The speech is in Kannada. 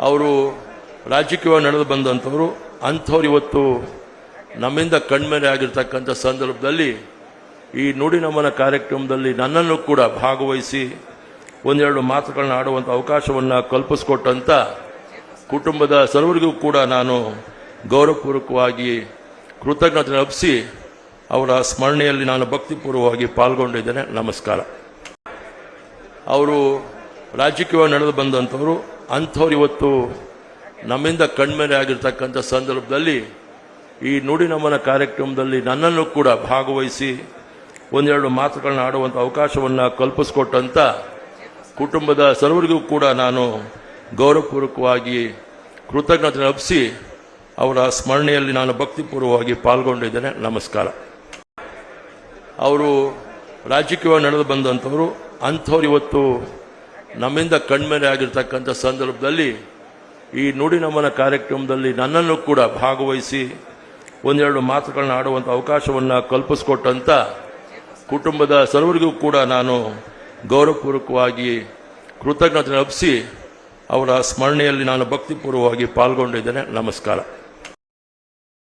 ಅವರು ರಾಜಕೀಯವಾಗಿ ನಡೆದು ಬಂದಂಥವ್ರು, ಅಂಥವ್ರು ಇವತ್ತು ನಮ್ಮಿಂದ ಕಣ್ಮೇಲೆ ಆಗಿರ್ತಕ್ಕಂಥ ಸಂದರ್ಭದಲ್ಲಿ ಈ ನುಡಿ ನಮನ ಕಾರ್ಯಕ್ರಮದಲ್ಲಿ ನನ್ನನ್ನು ಕೂಡ ಭಾಗವಹಿಸಿ ಒಂದೆರಡು ಮಾತುಗಳನ್ನ ಆಡುವಂಥ ಅವಕಾಶವನ್ನು ಕಲ್ಪಿಸ್ಕೊಟ್ಟಂಥ ಕುಟುಂಬದ ಸರ್ವರಿಗೂ ಕೂಡ ನಾನು ಗೌರವಪೂರ್ವಕವಾಗಿ ಕೃತಜ್ಞತೆ ಅರ್ಪಿಸಿ ಅವರ ಸ್ಮರಣೆಯಲ್ಲಿ ನಾನು ಭಕ್ತಿಪೂರ್ವವಾಗಿ ಪಾಲ್ಗೊಂಡಿದ್ದೇನೆ. ನಮಸ್ಕಾರ. ಅವರು ರಾಜಕೀಯವಾಗಿ ನಡೆದು ಬಂದಂಥವ್ರು ಅಂಥವ್ರು ಇವತ್ತು ನಮ್ಮಿಂದ ಕಣ್ಮೇಲೆ ಆಗಿರ್ತಕ್ಕಂಥ ಸಂದರ್ಭದಲ್ಲಿ ಈ ನುಡಿ ನಮನ ಕಾರ್ಯಕ್ರಮದಲ್ಲಿ ನನ್ನನ್ನು ಕೂಡ ಭಾಗವಹಿಸಿ ಒಂದೆರಡು ಮಾತುಗಳನ್ನ ಆಡುವಂಥ ಅವಕಾಶವನ್ನು ಕಲ್ಪಿಸ್ಕೊಟ್ಟಂಥ ಕುಟುಂಬದ ಸರ್ವರಿಗೂ ಕೂಡ ನಾನು ಗೌರವಪೂರ್ವಕವಾಗಿ ಕೃತಜ್ಞತೆ ಅರ್ಪಿಸಿ ಅವರ ಸ್ಮರಣೆಯಲ್ಲಿ ನಾನು ಭಕ್ತಿಪೂರ್ವವಾಗಿ ಪಾಲ್ಗೊಂಡಿದ್ದೇನೆ. ನಮಸ್ಕಾರ. ಅವರು ರಾಜಕೀಯವಾಗಿ ನಡೆದು ಬಂದಂಥವರು, ಅಂಥವ್ರು ಇವತ್ತು ನಮ್ಮಿಂದ ಕಣ್ಮೇಲೆ ಆಗಿರ್ತಕ್ಕಂಥ ಸಂದರ್ಭದಲ್ಲಿ ಈ ನುಡಿ ನಮನ ಕಾರ್ಯಕ್ರಮದಲ್ಲಿ ನನ್ನನ್ನು ಕೂಡ ಭಾಗವಹಿಸಿ ಒಂದೆರಡು ಮಾತುಗಳನ್ನ ಆಡುವಂಥ ಅವಕಾಶವನ್ನು ಕಲ್ಪಿಸ್ಕೊಟ್ಟಂಥ ಕುಟುಂಬದ ಸರ್ವರಿಗೂ ಕೂಡ ನಾನು ಗೌರವಪೂರ್ವಕವಾಗಿ ಕೃತಜ್ಞತೆ ಅಪ್ಪಿಸಿ ಅವರ ಸ್ಮರಣೆಯಲ್ಲಿ ನಾನು ಭಕ್ತಿಪೂರ್ವವಾಗಿ ಪಾಲ್ಗೊಂಡಿದ್ದೇನೆ. ನಮಸ್ಕಾರ.